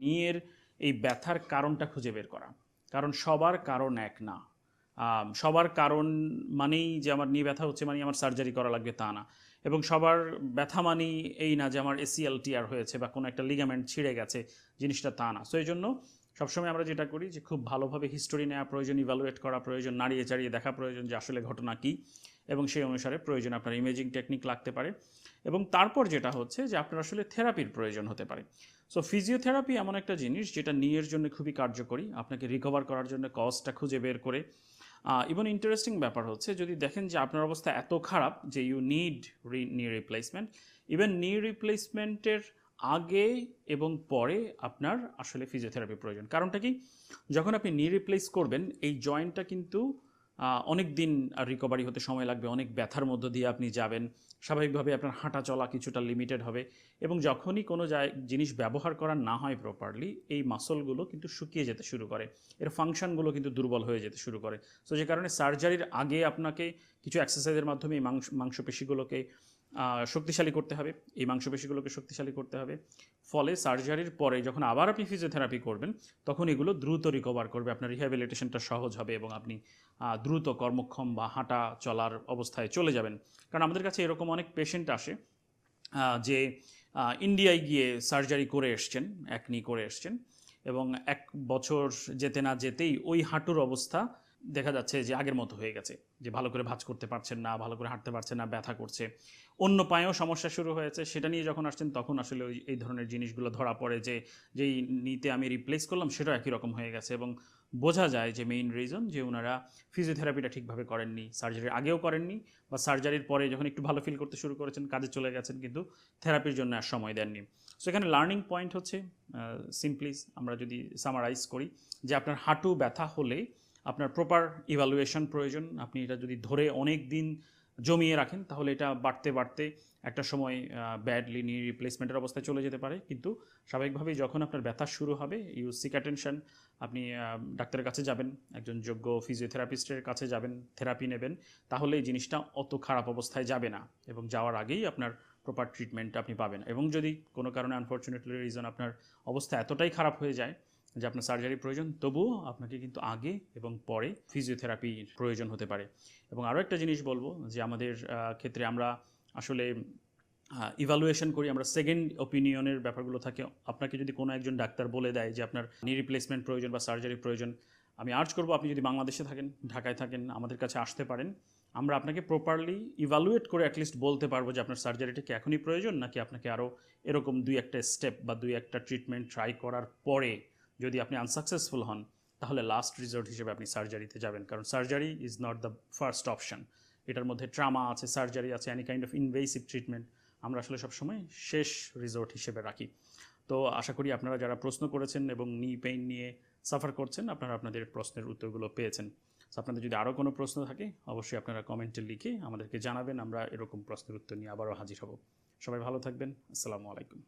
নিয়ের এই ব্যথার কারণটা খুঁজে বের করা। কারণ সবার কারণ এক না। সবার কারণ মানেই যে আমার নিয়ে ব্যথা হচ্ছে মানে আমার সার্জারি করা লাগবে তা না। এবং সবার ব্যথা মানেই এই না যে আমার এসিএলটিআর হয়েছে বা কোনো একটা লিগামেন্ট ছিঁড়ে গেছে, জিনিসটা তা না। সো এই জন্য সবসময় আমরা যেটা করি যে খুব ভালোভাবে হিস্টোরি নেওয়া প্রয়োজন ইভ্যালুয়েট করা প্রয়োজন, নাড়িয়ে চাড়িয়ে দেখা প্রয়োজন যে আসলে ঘটনা কী এবং সেই অনুসারে প্রয়োজন আপনার ইমেজিং টেকনিক লাগতে পারে এবং তারপর যেটা হচ্ছে যে আপনার আসলে থেরাপির প্রয়োজন হতে পারে। সো ফিজিওথেরাপি এমন একটা জিনিস যেটা নিয়ের জন্য খুবই কার্যকরী, আপনাকে রিকভার করার জন্য কজটা খুঁজে বের করে। ইভেন ইন্টারেস্টিং ব্যাপার হচ্ছে যদি দেখেন যে আপনার অবস্থা এত খারাপ যে you need knee replacement even knee রিপ্লেসমেন্টের আগে এবং পরে আপনার আসলে ফিজিওথেরাপি প্রয়োজন। কারণটা কি? যখন আপনি নি রিপ্লেস করবেন, এই জয়েন্টটা কিন্তু অনেক দিন রিকভারি হতে সময় লাগবে, অনেক ব্যথার মধ্য দিয়ে আপনি যাবেন। স্বাভাবিকভাবে আপনার হাঁটা চলা কিছুটা লিমিটেড হবে এবং যখনই কোনো জিনিস ব্যবহার করা না হয় প্রপারলি এই মাসলগুলো কিন্তু শুকিয়ে যেতে শুরু করে। এর ফাংশনগুলো কিন্তু দুর্বল হয়ে যেতে শুরু করে। সো যে কারণে সার্জারির আগে আপনাকে কিছু এক্সারসাইজের মাধ্যমে এই মাংস, মাংসপেশিগুলোকে শক্তিশালী করতে হবে। এই মাংসপেশিগুলোকে শক্তিশালী করতে হবে। ফলে সার্জারির পরে যখন আবার আপনি ফিজিওথেরাপি করবেন, তখন এগুলো দ্রুত রিকভার করবে, আপনার রিহ্যাবিলিটেশনটা সহজ হবে এবং আপনি দ্রুত কর্মক্ষম বা হাঁটা চলার অবস্থায় চলে যাবেন। কারণ আমাদের কাছে এরকম অনেক পেশেন্ট আসে যে ইন্ডিয়ায় গিয়ে সার্জারি করে এসছেন একনি করে এসছেন এবং এক বছর যেতে না যেতেই ওই হাঁটুর অবস্থা দেখা যাচ্ছে যে আগের মতো হয়ে গেছে। যে ভালো করে ভাঁজ করতে পারছেন না, ভালো করে হাঁটতে পারছেন না, ব্যথা করছে। অন্য পায়েও সমস্যা শুরু হয়েছে, সেটা নিয়ে যখন আসছেন তখন আসলে ওই, এই ধরনের জিনিসগুলো ধরা পড়ে যে, যেই নিতে আমি রিপ্লেস করলাম সেটাও একই রকম হয়ে গেছে এবং বোঝা যায় যে মেইন রিজন যে ওনারা ফিজিওথেরাপিটা ঠিকভাবে করেননি সার্জারির আগেও করেননি বা সার্জারির পরে যখন একটু ভালো ফিল করতে শুরু করেছেন, কাজে চলে গেছেন কিন্তু থেরাপির জন্য আর সময় দেননি। সো এখানে লার্নিং পয়েন্ট হচ্ছে সিম্পলি আমরা যদি সামারাইজ করি যে আপনার হাঁটু ব্যথা হলে আপনার প্রপার ইভ্যালুয়েশন প্রয়োজন। আপনি এটা যদি ধরে অনেক দিন জমিয়ে রাখেন, তাহলে এটা বাড়তে বাড়তে একটা সময় ব্যাডলি নি রিপ্লেসমেন্টের অবস্থায় চলে যেতে পারে। কিন্তু স্বাভাবিকভাবেই যখন আপনার ব্যথা শুরু হবে ইউ সিক অ্যাটেনশন আপনি ডাক্তারের কাছে যাবেন, একজন যোগ্য ফিজিওথেরাপিস্টের কাছে যাবেন থেরাপি নেবেন, তাহলে এই জিনিসটা অত খারাপ অবস্থায় যাবে না এবং যাওয়ার আগেই আপনার প্রপার ট্রিটমেন্ট আপনি পাবেন। এবং যদি কোনো কারণে আনফর্চুনেটলি রিজন আপনার অবস্থা এতটাই খারাপ হয়ে যায় যে আপনার সার্জারি প্রয়োজন, তবুও আপনাকে কিন্তু আগে এবং পরে ফিজিওথেরাপির প্রয়োজন হতে পারে। এবং আরও একটা জিনিস বলব যে আমাদের ক্ষেত্রে আমরা আসলে ইভালুয়েশন করি, আমরা সেকেন্ড ওপিনিয়নের ব্যাপারগুলো থাকে। আপনাকে যদি কোনো একজন ডাক্তার বলে দেয় যে আপনার নি রিপ্লেসমেন্ট প্রয়োজন বা সার্জারি প্রয়োজন, আমি আর্জ করব আপনি যদি বাংলাদেশে থাকেন, ঢাকায় থাকেন, আমাদের কাছে আসতে পারেন। আমরা আপনাকে প্রপারলি ইভালুয়েট করে অ্যাটলিস্ট বলতে পারব যে আপনার সার্জারিটা কি এখনই প্রয়োজন, নাকি আপনাকে আরও এরকম দুই একটা স্টেপ বা দুই একটা ট্রিটমেন্ট ট্রাই করার পরে যদি আপনি আনসাকসেসফুল হন, তাহলে লাস্ট রিজল্ট হিসেবে আপনি সার্জারিতে যাবেন। কারণ surgery is not the first option এটার মধ্যে ট্রামা আছে সার্জারি আছে any kind of invasive treatment আমরা আসলে সবসময় শেষ রিজোর্ট হিসেবে রাখি। তো আশা করি আপনারা যারা প্রশ্ন করেছেন এবং নি পেইন নিয়ে সাফার করছেন, আপনারা আপনাদের প্রশ্নের উত্তরগুলো পেয়েছেন। আপনাদের যদি আরও কোনো প্রশ্ন থাকে, অবশ্যই আপনারা কমেন্টে লিখে আমাদেরকে জানাবেন, আমরা এরকম প্রশ্নের উত্তর নিয়ে আবারও হাজির হব। সবাই ভালো থাকবেন, আসসালামু আলাইকুম।